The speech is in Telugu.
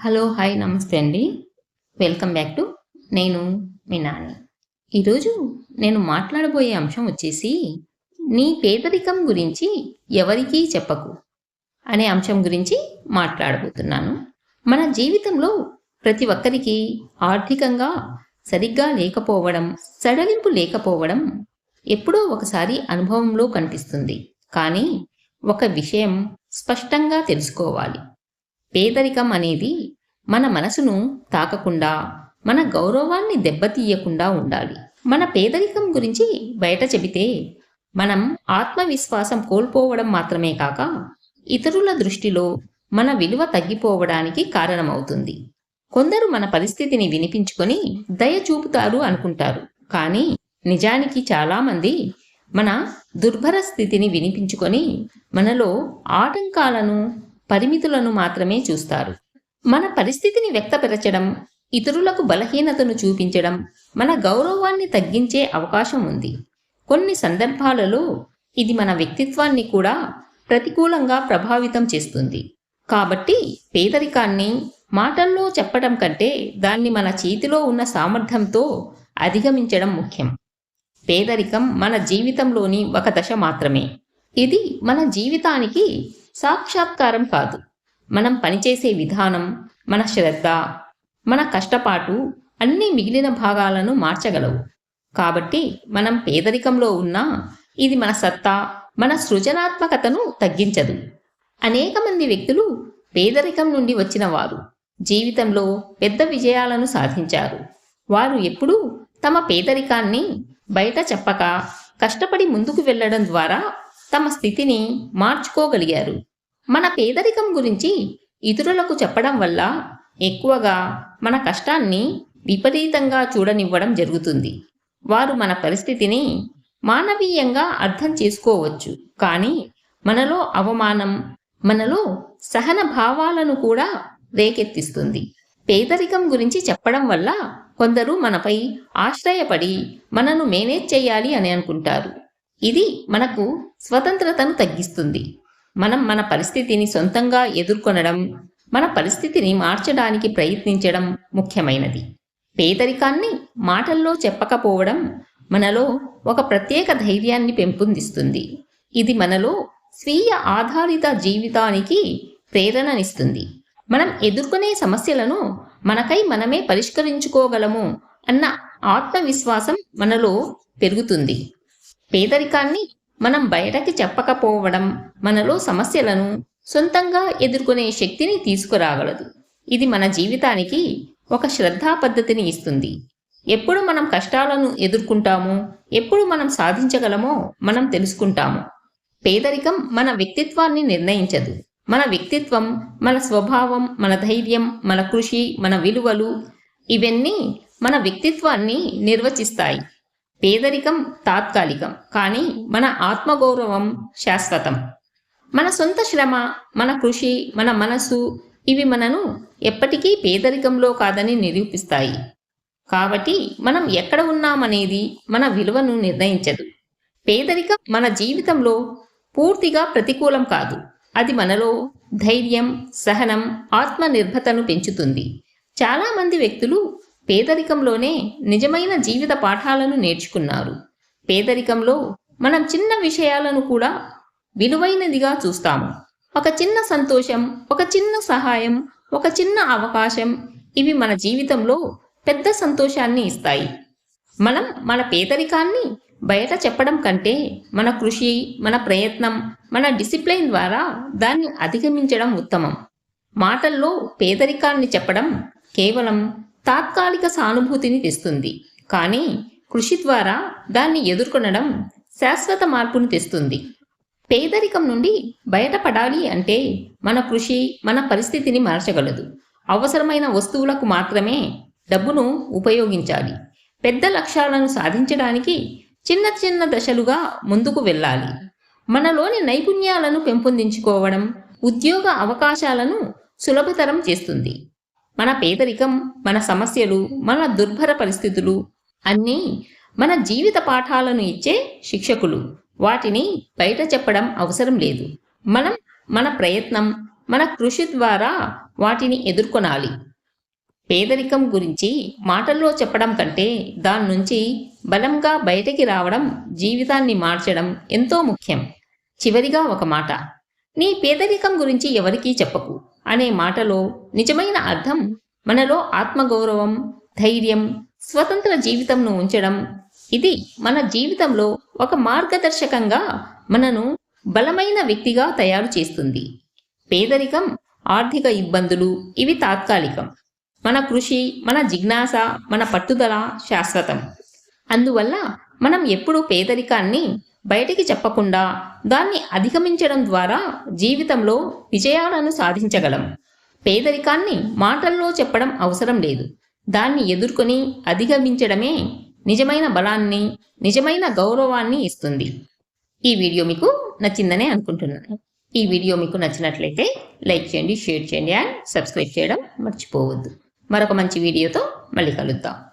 హలో హాయ్ నమస్తే అండి. వెల్కమ్ బ్యాక్ టు నేను మీ నాని. ఈరోజు నేను మాట్లాడబోయే అంశం వచ్చేసి నీ పేదరికం గురించి ఎవరికీ చెప్పకు అనే అంశం గురించి మాట్లాడబోతున్నాను. మన జీవితంలో ప్రతి ఒక్కరికి ఆర్థికంగా సరిగ్గా లేకపోవడం సడలింపు లేకపోవడం ఎప్పుడో ఒకసారి అనుభవంలో కనిపిస్తుంది. కానీ ఒక విషయం స్పష్టంగా తెలుసుకోవాలి. పేదరికం అనేది మన మనసును తాకకుండా మన గౌరవాన్ని దెబ్బతీయకుండా ఉండాలి. మన పేదరికం గురించి బయట చెబితే మనం ఆత్మవిశ్వాసం కోల్పోవడం మాత్రమే కాక ఇతరుల దృష్టిలో మన విలువ తగ్గిపోవడానికి కారణమవుతుంది. కొందరు మన పరిస్థితిని వినిపించుకొని దయ చూపుతారు అనుకుంటారు. కానీ నిజానికి చాలామంది మన దుర్భర స్థితిని వినిపించుకొని మనలో ఆటంకాలను పరిమితులను మాత్రమే చూస్తారు. మన పరిస్థితిని వ్యక్తపరచడం ఇతరులకు బలహీనతను చూపించడం మన గౌరవాన్ని తగ్గించే అవకాశం ఉంది. కొన్ని సందర్భాలలో ఇది మన వ్యక్తిత్వాన్ని కూడా ప్రతికూలంగా ప్రభావితం చేస్తుంది. కాబట్టి పేదరికాన్ని మాటల్లో చెప్పడం కంటే దాన్ని మన చేతిలో ఉన్న సామర్థ్యంతో అధిగమించడం ముఖ్యం. పేదరికం మన జీవితంలోని ఒక దశ మాత్రమే. ఇది మన జీవితానికి సాక్షాత్కారం కాదు. మనం పనిచేసే విధానం మన శ్రద్ధ మన కష్టపాటు అన్ని మిగిలిన భాగాలను మార్చగలవు. కాబట్టి మనం పేదరికంలో ఉన్నా ఇది మన సత్తా మన సృజనాత్మకతను తగ్గించదు. అనేక మంది వ్యక్తులు పేదరికం నుండి వచ్చిన వారు. జీవితంలో పెద్ద విజయాలను సాధించారు. వారు ఎప్పుడూ తమ పేదరికాన్ని బయట చెప్పక కష్టపడి ముందుకు వెళ్ళడం ద్వారా తమ స్థితిని మార్చుకోగలిగారు. మన పేదరికం గురించి ఇతరులకు చెప్పడం వల్ల ఎక్కువగా మన కష్టాన్ని విపరీతంగా చూడనివ్వడం జరుగుతుంది. వారు మన పరిస్థితిని మానవీయంగా అర్థం చేసుకోవచ్చు. కానీ మనలో అవమానం మనలో సహన భావాలను కూడా రేకెత్తిస్తుంది. పేదరికం గురించి చెప్పడం వల్ల కొందరు మనపై ఆశ్రయపడి మనను మేనేజ్ చేయాలి అని అనుకుంటారు. ఇది మనకు స్వతంత్రతను తగ్గిస్తుంది. మనం మన పరిస్థితిని సొంతంగా ఎదుర్కొనడం మన పరిస్థితిని మార్చడానికి ప్రయత్నించడం ముఖ్యమైనది. పేదరికాన్ని మాటల్లో చెప్పకపోవడం మనలో ఒక ప్రత్యేక ధైర్యాన్ని పెంపొందిస్తుంది. ఇది మనలో స్వీయ ఆధారిత జీవితానికి ప్రేరణనిస్తుంది. మనం ఎదుర్కొనే సమస్యలను మనకై మనమే పరిష్కరించుకోగలము అన్న ఆత్మవిశ్వాసం మనలో పెరుగుతుంది. పేదరికాన్ని మనం బయటకి చెప్పకపోవడం మనలో సమస్యలను సొంతంగా ఎదుర్కొనే శక్తిని తీసుకురాగలదు. ఇది మన జీవితానికి ఒక శ్రద్ధా పద్ధతిని ఇస్తుంది. ఎప్పుడు మనం కష్టాలను ఎదుర్కొంటామో ఎప్పుడు మనం సాధించగలమో మనం తెలుసుకుంటాము. పేదరికం మన వ్యక్తిత్వాన్ని నిర్ణయించదు. మన వ్యక్తిత్వం మన స్వభావం మన ధైర్యం మన కృషి మన విలువలు ఇవన్నీ మన వ్యక్తిత్వాన్ని నిర్వచిస్తాయి. పేదరికం తాత్కాలికం కానీ మన ఆత్మగౌరవం శాశ్వతం. మన సొంత శ్రమ మన కృషి మన మనసు ఇవి మనను ఎప్పటికీ పేదరికంలో కాదని నిరూపిస్తాయి. కాబట్టి మనం ఎక్కడ ఉన్నామనేది మన విలువను నిర్ణయించదు. పేదరికం మన జీవితంలో పూర్తిగా ప్రతికూలం కాదు. అది మనలో ధైర్యం సహనం ఆత్మనిర్భతను పెంచుతుంది. చాలామంది వ్యక్తులు పేదరికంలోనే నిజమైన జీవిత పాఠాలను నేర్చుకున్నారు. పేదరికంలో మనం చిన్న విషయాలను కూడా విలువైనదిగా చూస్తాము. ఒక చిన్న సంతోషం ఒక చిన్న సహాయం ఒక చిన్న అవకాశం ఇవి మన జీవితంలో పెద్ద సంతోషాన్ని ఇస్తాయి. మనం మన పేదరికాన్ని బయట చెప్పడం కంటే మన కృషి మన ప్రయత్నం మన డిసిప్లైన్ ద్వారా దాన్ని అధిగమించడం ఉత్తమం. మాటల్లో పేదరికాన్ని చెప్పడం కేవలం తాత్కాలిక సానుభూతిని తెస్తుంది. కానీ కృషి ద్వారా దాన్ని ఎదుర్కొనడం శాశ్వత మార్పును తెస్తుంది. పేదరికం నుండి బయటపడాలి అంటే మన కృషి మన పరిస్థితిని మార్చగలదు. అవసరమైన వస్తువులకు మాత్రమే డబ్బును ఉపయోగించాలి. పెద్ద లక్ష్యాలను సాధించడానికి చిన్న చిన్న దశలుగా ముందుకు వెళ్ళాలి. మనలోని నైపుణ్యాలను పెంపొందించుకోవడం ఉద్యోగ అవకాశాలను సులభతరం చేస్తుంది. మన పేదరికం మన సమస్యలు మన దుర్భర పరిస్థితులు అన్నీ మన జీవిత పాఠాలను ఇచ్చే శిక్షకులు. వాటిని బయట చెప్పడం అవసరం లేదు. మనం మన ప్రయత్నం మన కృషి ద్వారా వాటిని ఎదుర్కొనాలి. పేదరికం గురించి మాటల్లో చెప్పడం కంటే దాని నుంచి బలంగా బయటకి రావడం జీవితాన్ని మార్చడం ఎంతో ముఖ్యం. చివరిగా ఒక మాట. నీ పేదరికం గురించి ఎవరికీ చెప్పకు. అనే మాటలో నిజమైన అర్థం మనలో ఆత్మగౌరవం ధైర్యం స్వతంత్ర జీవితంను ఉంచడం. ఇది మన జీవితంలో ఒక మార్గదర్శకంగా మనను బలమైన వ్యక్తిగా తయారు చేస్తుంది. పేదరికం ఆర్థిక ఇబ్బందులు ఇవి తాత్కాలికం. మన కృషి మన జిజ్ఞాస మన పట్టుదల శాశ్వతం. అందువల్ల మనం ఎప్పుడూ పేదరికాన్ని బయటికి చెప్పకుండా దాన్ని అధిగమించడం ద్వారా జీవితంలో విజయాలను సాధించగలం. పేదరికాన్ని మాటల్లో చెప్పడం అవసరం లేదు. దాన్ని ఎదుర్కొని అధిగమించడమే నిజమైన బలాన్ని నిజమైన గౌరవాన్ని ఇస్తుంది. ఈ వీడియో మీకు నచ్చిందనే అనుకుంటున్నాను. ఈ వీడియో మీకు నచ్చినట్లయితే లైక్ చేయండి షేర్ చేయండి అండ్ సబ్స్క్రైబ్ చేయడం మర్చిపోవద్దు. మరొక మంచి వీడియోతో మళ్ళీ కలుద్దాం.